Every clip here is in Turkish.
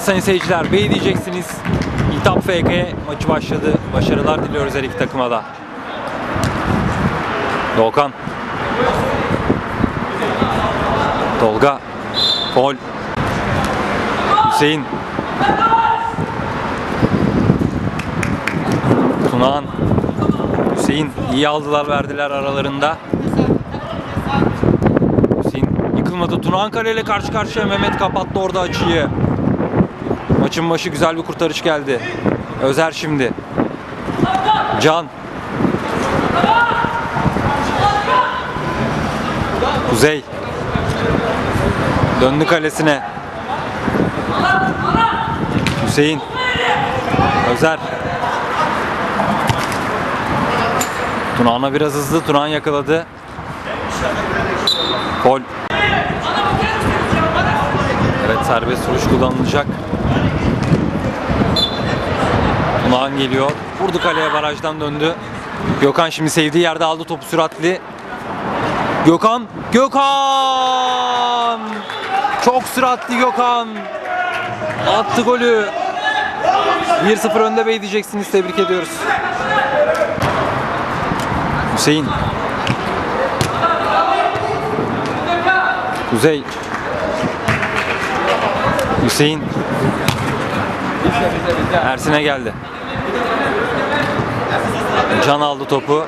Evet sayın seyirciler, Bey diyeceksiniz. İtap FK maçı başladı. Başarılar diliyoruz her iki takıma da. Doğukan. Tolga. Fol. Hüseyin. Tunağan. Hüseyin iyi aldılar verdiler aralarında. Hüseyin yıkılmadı. Tunağan kaleyle karşı karşıya Mehmet kapattı orada açıyı. Maçın başı güzel bir kurtarış geldi. Özer şimdi. Can. Kuzey. Döndü kalesine. Hüseyin. Özer. Tunağan'a biraz hızlı. Tunağan yakaladı. Gol. Evet serbest vuruş kullanılacak. Tunağan geliyor. Vurdu kaleye barajdan döndü. Gökhan şimdi sevdiği yerde aldı topu süratli. Gökhan. Gökhan! Çok süratli Gökhan. Attı golü. 1-0 önde bey diyeceksiniz. Tebrik ediyoruz. Hüseyin. Kuzey. Hüseyin. Ersin'e geldi. Can aldı topu.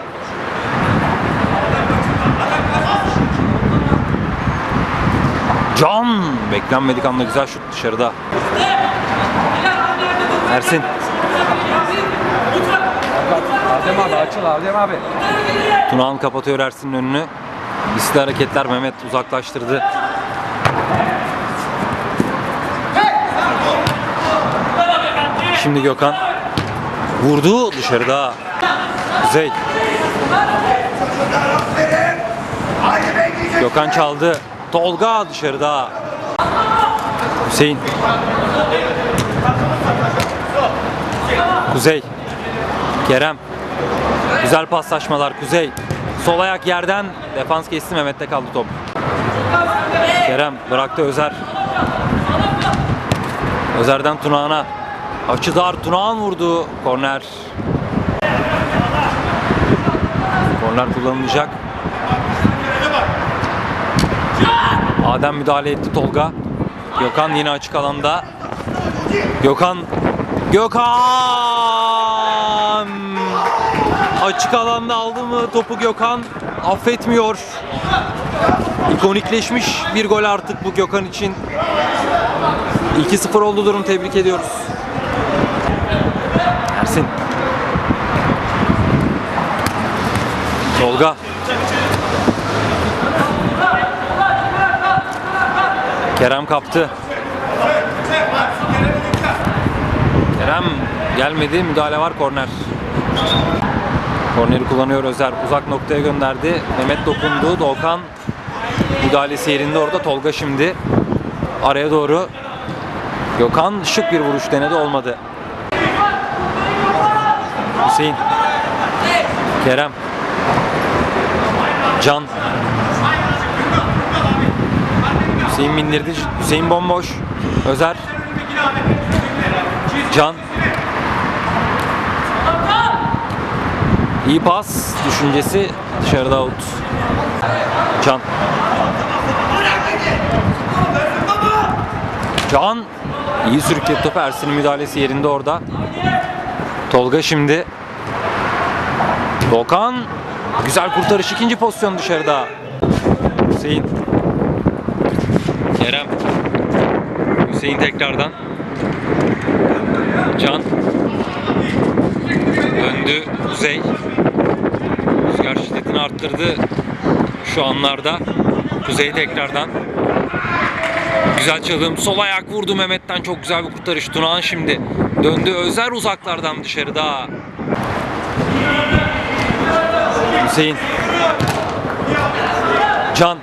Can! Beklenmedik anda güzel şut dışarıda. Ersin. Adem abi açıl Adem abi. Tunağan kapatıyor Ersin'in önünü. Riskli hareketler Mehmet uzaklaştırdı. Şimdi Gökhan vurdu dışarıda. Kuzey. Gökhan çaldı. Tolga dışarıda. Hüseyin. Kuzey. Kerem. Güzel paslaşmalar Kuzey. Sol ayak yerden defans kesti Mehmet'te kaldı top. Kerem bıraktı Özer. Özer'den Tunağan'a. Açı dar Tunağan vurdu. Korner. Korner kullanılacak. Adem müdahale etti Tolga. Gökhan yine açık alanda. Gökhan. Gökhan! Açık alanda aldı mı topu Gökhan affetmiyor. İkonikleşmiş bir gol artık bu Gökhan için. 2-0 oldu durum tebrik ediyoruz. Ersin. Tolga. Kerem kaptı. Kerem gelmedi. Müdahale var korner. Korneri kullanıyor Özer. Uzak noktaya gönderdi. Mehmet dokundu. Doğukan müdahalesi yerinde orada. Tolga şimdi araya doğru. Gökhan şık bir vuruş denedi olmadı. Hüseyin. Kerem. Can. Hüseyin bindirdi. Hüseyin bomboş. Özer. Can. İyi pas düşüncesi dışarıda out. Can. Can iyi sürükledi topu. Ersin'in müdahalesi yerinde orada. Tolga şimdi. Dokan. Güzel kurtarış ikinci pozisyon dışarıda. Hüseyin. Kerem. Hüseyin tekrardan. Can. Döndü Kuzey. Rüzgar şiddetini arttırdı şu anlarda. Kuzey tekrardan. Güzel çalım. Sol ayak vurdu Mehmet'ten. Çok güzel bir kurtarış. Tunağan şimdi. Döndü Özer uzaklardan dışarıda. Hüseyin. Can.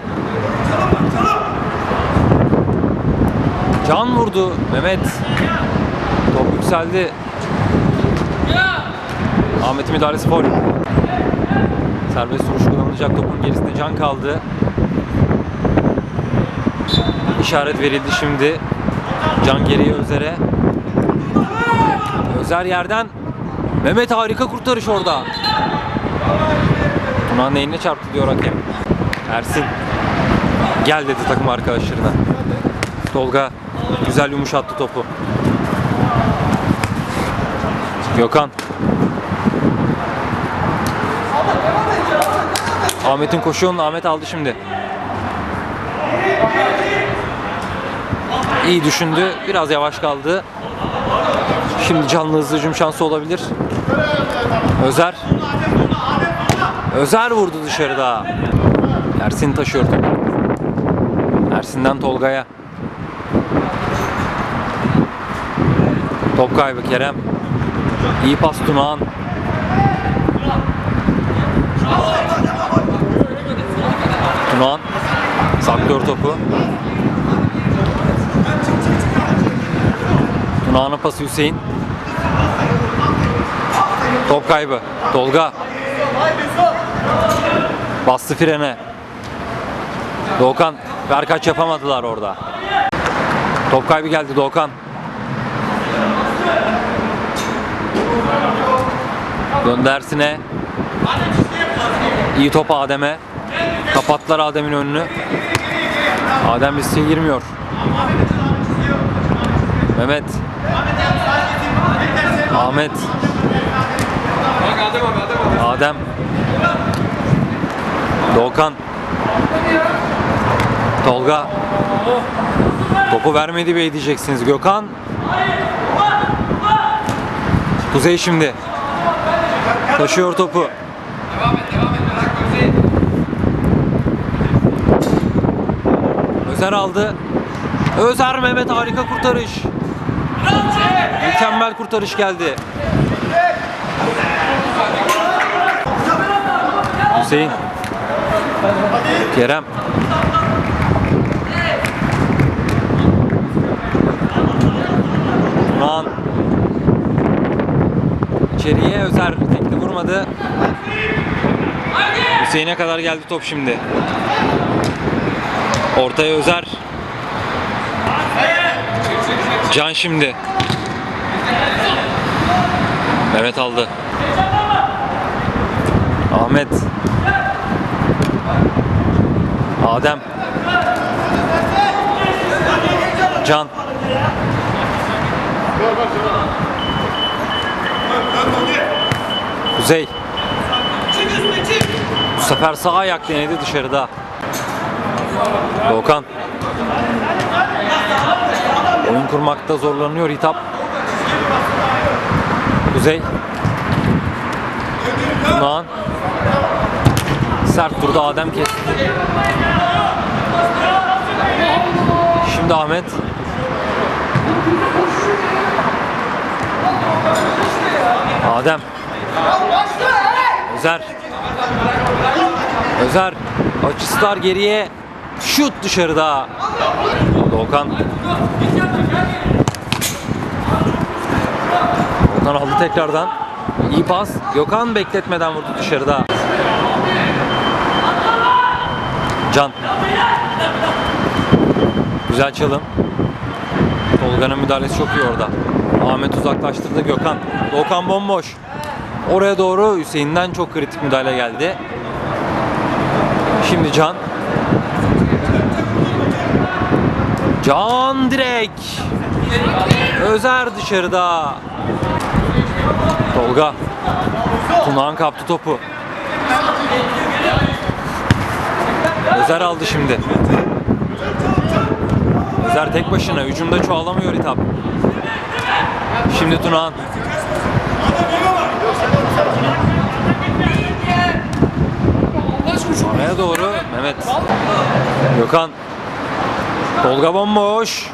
Can vurdu Mehmet. Top yükseldi. Ahmet'in müdahalesi foul. Serbest vuruş kullanılacak topun gerisinde can kaldı. İşaret verildi şimdi. Can geriye Özer'e. Özer yerden. Mehmet harika kurtarış orada. Tuna neyine çarptı diyor hakem. Ersin. Gel dedi takım arkadaşlarına. Tolga güzel yumuşattı topu. Gökhan. Ahmet'in koşu yolunu Ahmet aldı şimdi. İyi düşündü. Biraz yavaş kaldı. Şimdi canlı hızlı hücum şansı olabilir. Özer. Özer vurdu dışarıda. Ersin taşıyor topu. Ersin'den Tolga'ya. Top kaybı Kerem. İyi pas Tunağan. Tunağan saklıyor topu. Tunağan'ın pası Hüseyin. Top kaybı. Tolga. Bastı frene. Doğukan. Berkaç yapamadılar orada. Top kaybı geldi Doğukan. Göndersine. İyi top Adem'e. Kapattılar Adem'in önünü. Adem riske girmiyor. Mehmet. Ahmet. Adem. Doğukan. Tolga. Topu vermedi bey diyeceksiniz. Gökhan. Kuzey şimdi. Taşıyor topu. Devam. Özer aldı. Özer Mehmet harika kurtarış. Mükemmel kurtarış geldi. Hüseyin. Kerem. Tunağan. İçeriye Özer tekli vurmadı. Hüseyin'e kadar geldi top şimdi. Ortaya Özer. Can şimdi. Mehmet aldı. Ahmet. Adem. Can. Kuzey. Bu sefer sağ ayak denedi dışarıda. Doğukan. Oyun kurmakta zorlanıyor Hitap. Kuzey. Tunağan. Sert durdu Adem kesti. Şimdi Ahmet. Adem. Özer. Özer. Açıslar geriye. Şut dışarıda. Doğukan. Gökhan aldı tekrardan. İyi pas. Gökhan bekletmeden vurdu dışarıda. Can. Güzel çalım. Tolga'nın müdahalesi çok iyi orada. Ahmet uzaklaştırdı Gökhan. Gökhan bomboş. Oraya doğru Hüseyin'den çok kritik müdahale geldi. Şimdi Can. Can direkt. Özer dışarıda. Tolga. Tunağan kaptı topu. Özer aldı şimdi. Özer tek başına. Hücumda çoğalamıyor hitap. Şimdi Tunağan. Oraya doğru Mehmet. Gökhan. Tolga bomboş.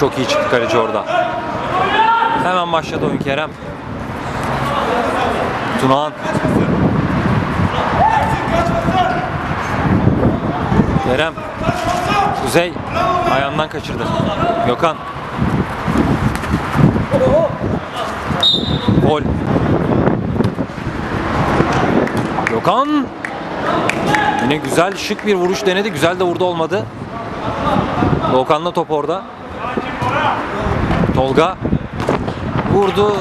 Çok iyi çıktı kaleci orada. Hemen başladı oyun Kerem. Tunağan. Kerem. Kuzey. Ayağından kaçırdı. Gökhan. Gol. Gökhan. Yine güzel şık bir vuruş denedi. Güzel de vurdu olmadı. Doğukan'la top orada. Tolga vurdu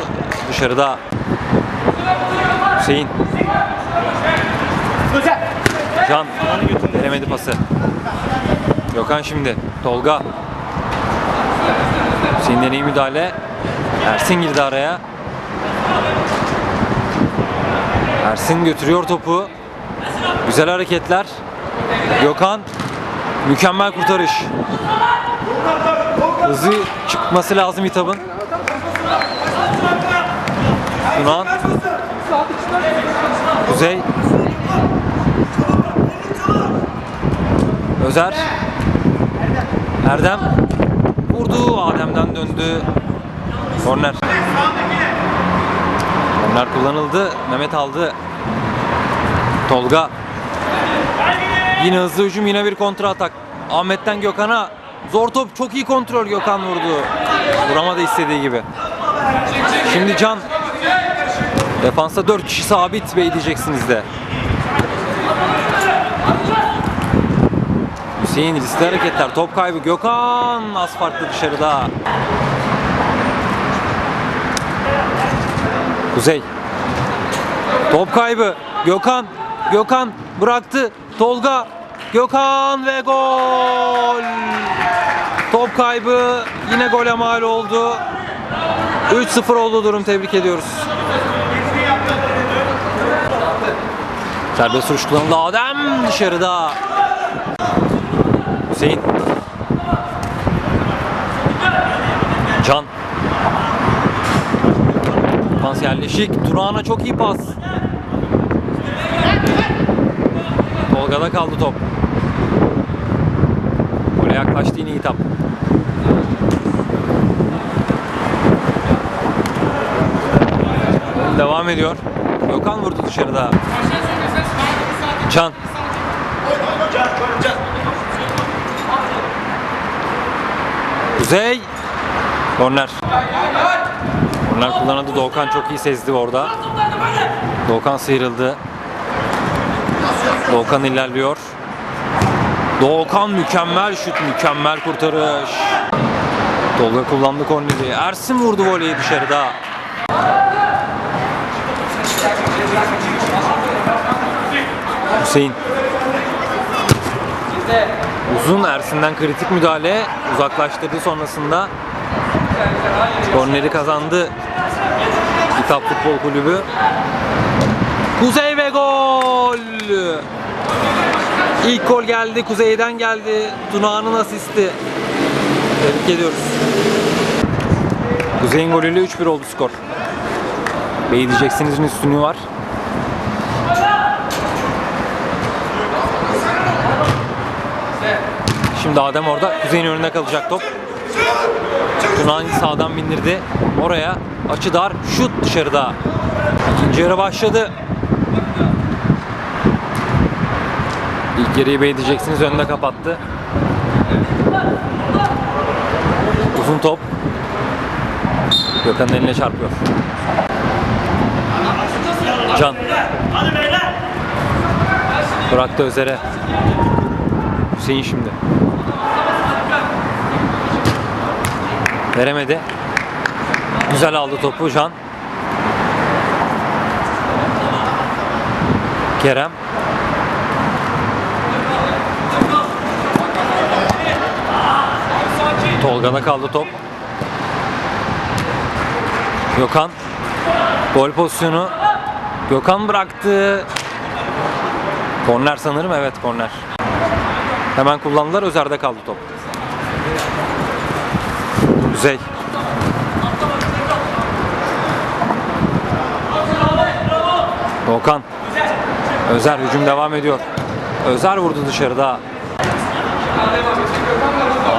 dışarıda. Hüseyin. Can veremedi pası. Gökhan şimdi. Tolga. Hüseyin'den iyi müdahale. Ersin girdi araya. Ersin götürüyor topu. Güzel hareketler. Gökhan mükemmel kurtarış. Hızlı çıkması lazım hitabın. Tunan. Kuzey. Özer. Erdem. Vurdu. Adem'den döndü. Korner. Korner kullanıldı. Mehmet aldı. Tolga. Yine hızlı hücum yine bir kontra atak. Ahmet'ten Gökhan'a. Zor top çok iyi kontrol Gökhan vurdu. Vuramadı istediği gibi. Şimdi Can. Defansa 4 kişi sabit bey diyeceksiniz de. Hüseyin riskli hareketler. Top kaybı. Gökhan az farklı dışarıda. Kuzey. Top kaybı. Gökhan. Gökhan bıraktı. Tolga. Gökhan ve gol. Top kaybı. Yine gole mal oldu. 3-0 oldu durum. Tebrik ediyoruz. Serbest vuruş kullanıldı. Adem dışarıda. Hüseyin. Can. Pas yerleşik. Durağan'a çok iyi pas. Tolga'da kaldı top. Gole yaklaştı yine hitap. Devam ediyor. Gökhan vurdu dışarıda. Can. Kuzey. Korner. Korner kullanıldı. Doğukan çok iyi sezdi orada. Doğukan sıyrıldı. Doğukan ilerliyor. Doğukan mükemmel şut, mükemmel kurtarış. Tolga kullandı korneri. Ersin vurdu voleyi dışarıda. Hüseyin. Uzun Ersin'den kritik müdahale uzaklaştırdı sonrasında. Korneri kazandı. İtap Futbol Kulübü. Kuzey ve gol! İlk gol geldi, Kuzey'den geldi. Tuna'nın asisti. Tebrik ediyoruz. Kuzey'in golüyle 3-1 oldu skor. Bey diyeceksinizin üstünlüğü var. Şimdi Adem orada. Kuzey'in önünde kalacak top. Tunan sağdan bindirdi. Oraya açı dar. Şut dışarıda. İkinci yarı başladı. İlk yarıyı Bey diyeceksiniz önünde kapattı. Uzun top. Gökhan'ın eline çarpıyor. Can. Bıraktı Özer'e. Hüseyin şimdi. Veremedi. Güzel aldı topu Can. Kerem. Tolga'da kaldı top. Gökhan. Gol pozisyonu. Gökhan bıraktı. Korner sanırım. Evet korner. Hemen kullandılar. Özer'de kaldı top. Kuzey. Volkan. Özer hücum devam ediyor. Özer vurdu dışarıda.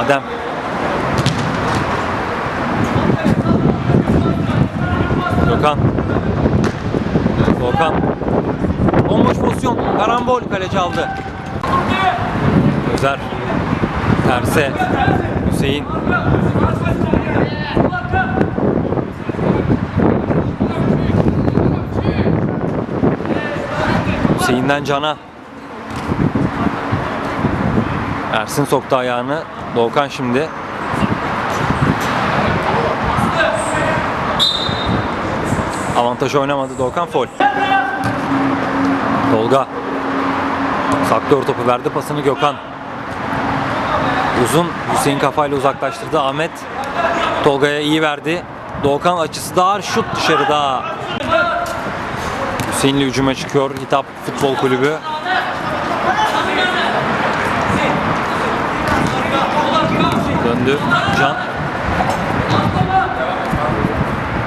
Adem. Gökhan. Volkan. Bomboş pozisyon. Karambol kaleci aldı. Özer. Terse. Hüseyin. Hüseyin'den Can'a. Ersin soktu ayağını. Doğukan şimdi. Avantaj oynamadı Doğukan fol. Tolga. Saklıyor topu verdi pasını Gökhan. Uzun Hüseyin kafayla uzaklaştırdı Ahmet. Tolga'ya iyi verdi. Doğukan açısı dar şut dışarıda. Hüseyin'le hücuma çıkıyor Hitap Futbol Kulübü. Döndü Can.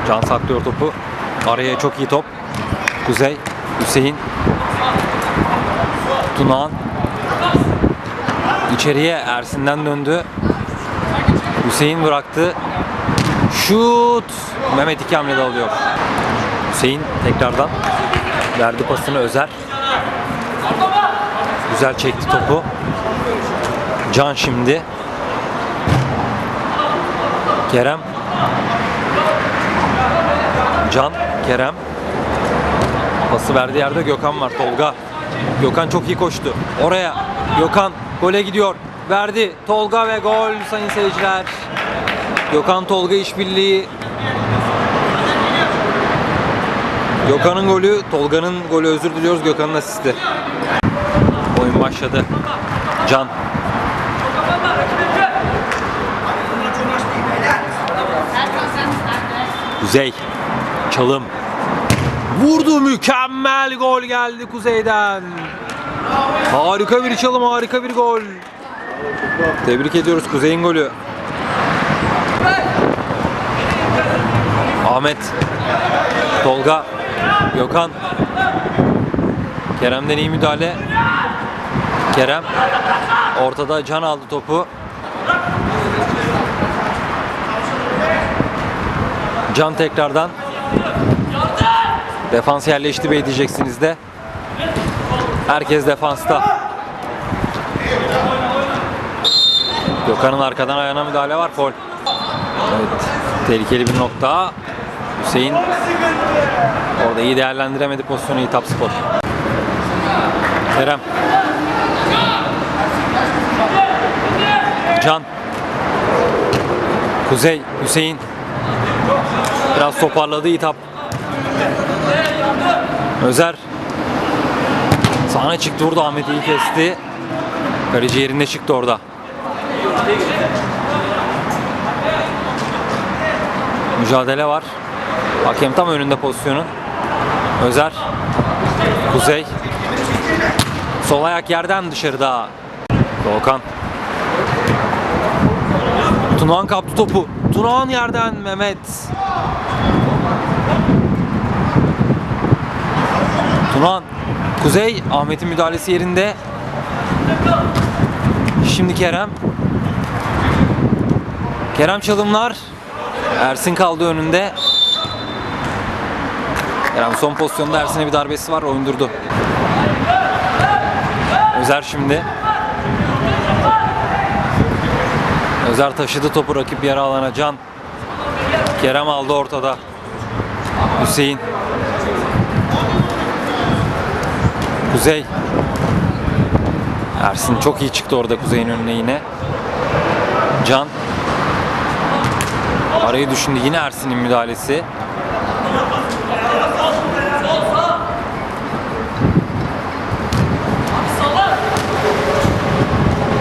Can saklıyor topu. Araya çok iyi top. Kuzey, Hüseyin. Tunağan. İçeriye Ersin'den döndü. Hüseyin bıraktı. Şut! Mehmet iki hamlede alıyor. Hüseyin tekrardan verdi pasını Özer. Güzel çekti topu. Can şimdi. Kerem. Can, Kerem. Pası verdiği yerde Gökhan var. Tolga. Gökhan çok iyi koştu. Oraya. Gökhan gole gidiyor. Verdi. Tolga ve gol sayın seyirciler. Gökhan Tolga işbirliği. Gökhan'ın golü, Tolga'nın golü özür diliyoruz. Gökhan'ın asisti. Oyun başladı. Can. Kuzey. Çalım. Vurdu mükemmel gol geldi Kuzey'den. Harika bir çalım, harika bir gol. Tebrik ediyoruz Kuzey'in golü. Ahmet. Tolga. Gökhan. Kerem'den iyi müdahale. Kerem. Ortada Can aldı topu. Can tekrardan. Defans yerleşti bey diyeceksiniz de. Herkes defansta. Gökhan'ın arkadan ayağına müdahale var. Fol. Evet. Tehlikeli bir nokta. Hüseyin orada iyi değerlendiremedi pozisyonu Hitap Spor. Kerem. Can. Kuzey. Hüseyin. Biraz toparladı Hitap. Özer. Sahne çıktı vurdu Ahmet iyi kesti. Kaleci yerinde çıktı orada. Mücadele var. Hakem tam önünde pozisyonun. Özer. Kuzey. Sol ayak yerden dışarıda. Doğukan. Tunağan kaptı topu. Tunağan yerden Mehmet. Tunağan. Kuzey. Ahmet'in müdahalesi yerinde. Şimdi Kerem. Kerem çalımlar. Ersin kaldı önünde. Kerem son pozisyonda Ersin'e bir darbesi var. Oyundurdu. Özer şimdi. Özer taşıdı topu rakip yarı alana Can. Kerem aldı ortada. Hüseyin. Kuzey. Ersin çok iyi çıktı orada Kuzey'in önüne yine. Can. Arayı düşündü yine Ersin'in müdahalesi.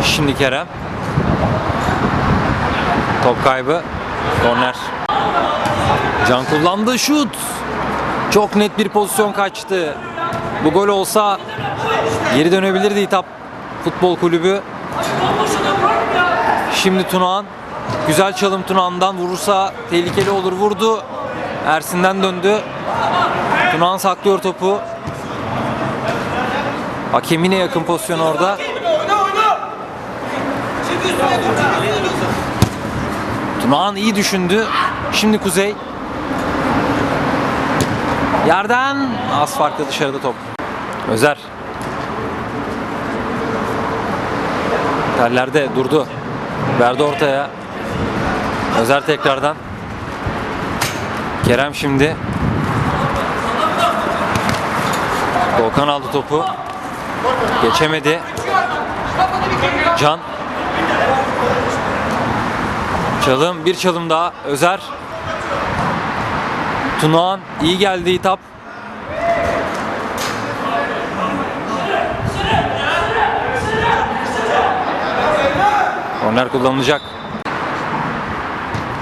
Şimdi Kerem. Top kaybı. Korner. Can kullandı şut. Çok net bir pozisyon kaçtı. Bu gol olsa geri dönebilirdi Hitap Futbol Kulübü. Şimdi Tunağan. Güzel çalım Tunağan'dan vurursa tehlikeli olur. Vurdu. Ersin'den döndü. Tunağan saklıyor topu. Hakem yine yakın pozisyon orada. Tunağan iyi düşündü. Şimdi Kuzey. Yerden az farklı dışarıda top. Özer. Tellerde durdu. Verdi ortaya. Özer tekrardan. Kerem şimdi. Volkan aldı topu. Geçemedi. Can. Çalım, bir çalım daha. Özer. Tunağan iyi geldi hitap. Korner kullanılacak.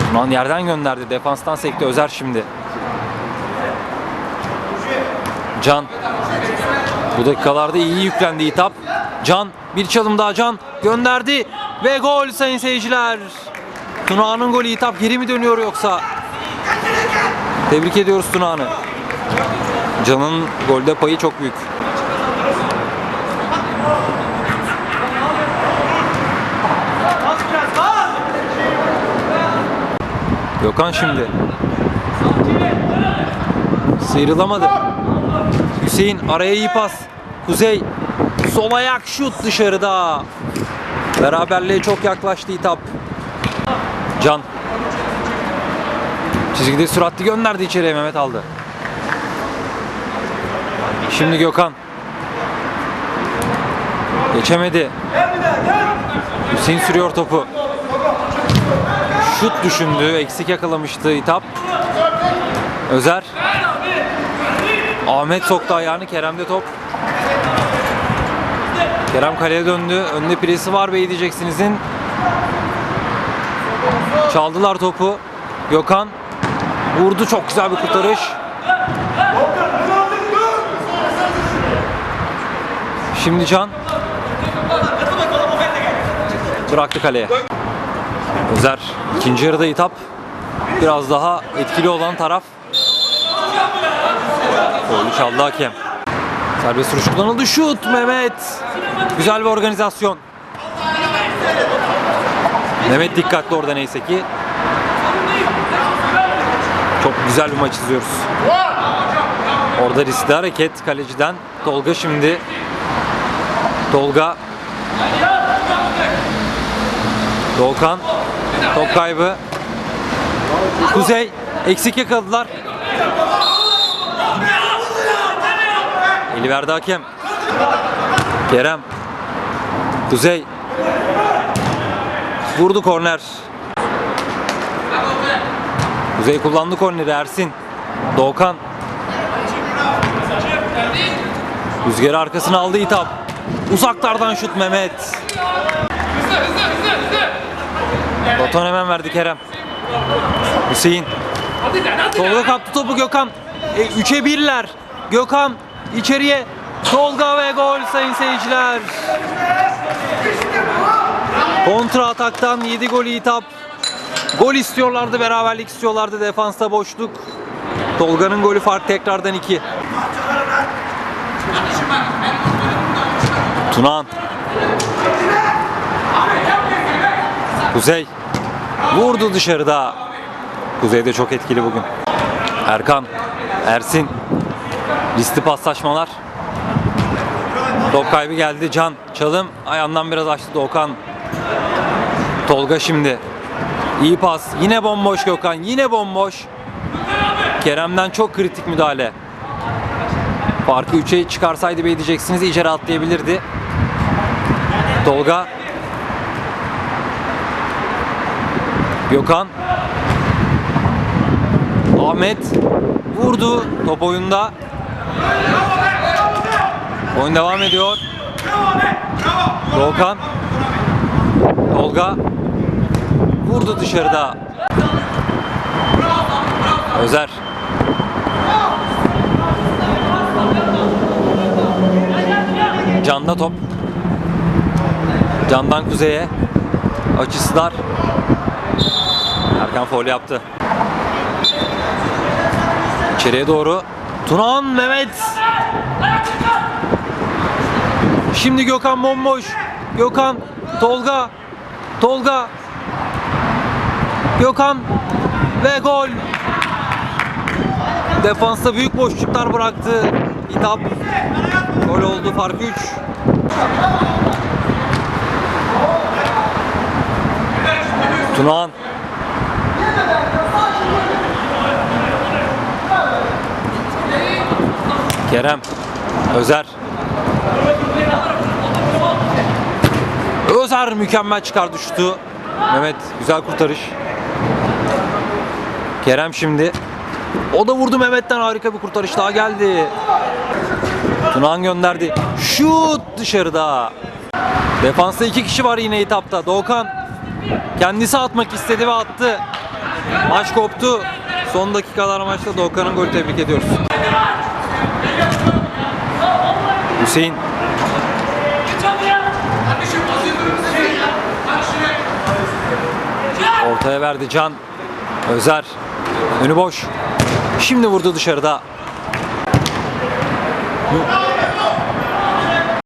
Tunağan yerden gönderdi. Defanstan sekti. Özer şimdi. Can. Bu dakikalarda iyi yüklendi hitap. Can. Bir çalım daha Can. Gönderdi. Ve gol sayın seyirciler. Tunağan'ın golü hitap geri mi dönüyor yoksa? Tebrik ediyoruz Tunağan'ı. Can'ın golde payı çok büyük. Gökhan şimdi. Sıyrılamadı. Hüseyin araya iyi pas. Kuzey sol ayak şut dışarıda. Beraberliğe çok yaklaştı hitap. Can. Çizgide süratli gönderdi içeriye Mehmet aldı. Şimdi Gökhan. Geçemedi. Hüseyin sürüyor topu. Düşündü. Eksik yakalamıştı hitap. Özer. Ahmet soktu ayağını. Kerem'de top. Kerem kaleye döndü. Önde presi var bey diyeceksinizin. Çaldılar topu. Gökhan vurdu çok güzel bir kurtarış. Şimdi Can bıraktı kaleye. Özer ikinci yarıda hitap biraz daha etkili olan taraf. Golü çaldı hakem. Serbest vuruş kullanıldı. Şut Mehmet. Güzel bir organizasyon. Mehmet dikkatli orada neyse ki. Çok güzel bir maç izliyoruz. Orada riskli hareket kaleciden. Tolga şimdi. Tolga. Doğukan. Top kaybı. Kuzey. Eksik yakaladılar. Eli verdi hakem. Kerem. Kuzey. Vurdu korner. Kuzey kullandı korneri Ersin. Doğukan. Rüzgarı arkasına aldı hitap. Uzaklardan şut Mehmet. Baton hemen verdi Kerem. Hüseyin. Tolga kaptı topu Gökhan. E, üçe birler. Gökhan içeriye. Tolga ve gol sayın seyirciler. Kontra ataktan 7 golü hitap. Gol istiyorlardı, beraberlik istiyorlardı. Defansta boşluk. Tolga'nın golü fark tekrardan 2. Tunan. Kuzey. Vurdu dışarıda. Kuzey de çok etkili bugün. Erkan. Ersin. Riskli paslaşmalar. Top kaybı geldi. Can. Çalım. Ayağından biraz açtı Doğukan. Tolga şimdi. İyi pas. Yine bomboş Gökhan. Yine bomboş. Kerem'den çok kritik müdahale. Farkı 3'e çıkarsaydı bey diyeceksiniz içeri atlayabilirdi. Tolga. Gökhan. Ahmet vurdu. Top oyunda. Oyun devam ediyor. Doğukan. Tolga. Vurdu dışarıda. Özer. Can'da top. Can'dan kuzeye. Açısı dar. Erkan foul yaptı. İçeriye doğru. Tunan Mehmet. Şimdi Gökhan bomboş. Gökhan, Tolga, Tolga, Gökhan ve gol. Defansta büyük boşluklar bıraktı. Hitap. Gol oldu fark 3. Tunağan. Kerem. Özer. Özer mükemmel çıkardı şutu. Mehmet güzel kurtarış. Kerem şimdi. O da vurdu Mehmet'ten harika bir kurtarış daha geldi. Tunan gönderdi. Şut dışarıda. Defansta iki kişi var yine etapta. Doğukan kendisi atmak istedi ve attı. Maç koptu. Son dakikalar maçta Doğukan'ın golü tebrik ediyoruz. Hüseyin ortaya verdi Can. Özer. Önü boş. Şimdi vurdu dışarıda.